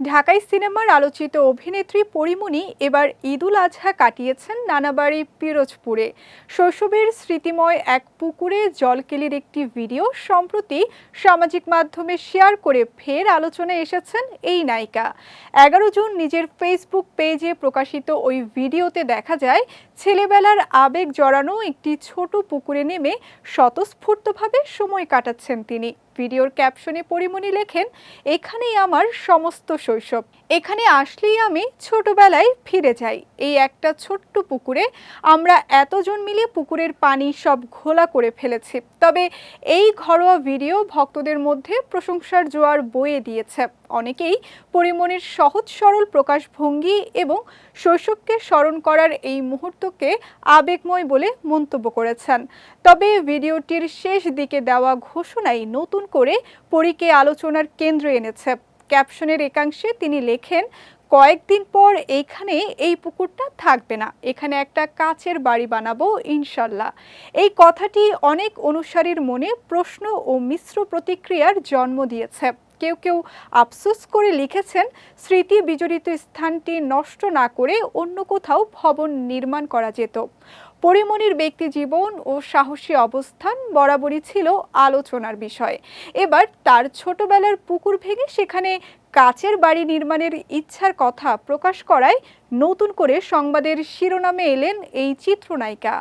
ঢাকাই সিনেমার আলোচিত অভিনেত্রী পরিমণি এবার ঈদুল আজহা কাটিয়েছেন নানাবাড়ি পিরোজপুরে। শৈশবের স্মৃতিময় এক পুকুরে জলকেলির একটি ভিডিও সম্প্রতি সামাজিক মাধ্যমে শেয়ার করে ফের আলোচনায় এসেছেন এই নায়িকা। এগারো জুন নিজের ফেসবুক পেজে প্রকাশিত ওই ভিডিওতে দেখা যায়, ছেলেবেলার আবেগ জড়ানো একটি ছোট পুকুরে নেমে স্বতঃস্ফূর্তভাবে সময় কাটাচ্ছেন তিনি। ভিডিওর ক্যাপশনে পরিমণি লেখেন, এখানেই আমার সমস্ত শৈশব। এখানে আসলেই আমি ছোটবেলায় ফিরে যাই। এই একটা ছোট্ট পুকুরে আমরা এতজন মিলে পুকুরের পানি সব ঘোলা করে ফেলেছি। তবে এই ঘরোয়া ভিডিও ভক্তদের মধ্যে প্রশংসার জোয়ার বয়ে দিয়েছে। অনেকেই পরিমণির সহজ সরল প্রকাশভঙ্গি এবং শৈশবকে স্মরণ করার এই মুহূর্তকে আবেগময় বলে মন্তব্য করেছেন। তবে ভিডিওটির শেষ দিকে দেওয়া ঘোষণাই নতুন করে পরীকে আলোচনার কেন্দ্রে এনেছে। ক্যাপশনের একাংশে তিনি লেখেন, কয়েকদিন পর এইখানে এই পুকুরটা থাকবে না, এখানে একটা কাচের বাড়ি বানাবো, ইনশাল্লাহ। এই কথাটি অনেক অনুসারীর মনে প্রশ্ন ও মিশ্র প্রতিক্রিয়ার জন্ম দিয়েছে। কেউ কেউ আফসোস করে লিখেছেন, স্মৃতি বিজড়িত স্থানটি নষ্ট না করে অন্য কোথাও ভবন নির্মাণ করা যেত। পরিমণির ব্যক্তি জীবন ও সাহসী অবস্থান বরাবরই ছিল আলোচনার বিষয়। এবার তার ছোটবেলার পুকুর ভেঙে সেখানে কাচের বাড়ি নির্মাণের ইচ্ছার কথা প্রকাশ করায় নতুন করে সংবাদের শিরোনামে এলেন এই চিত্রনায়িকা।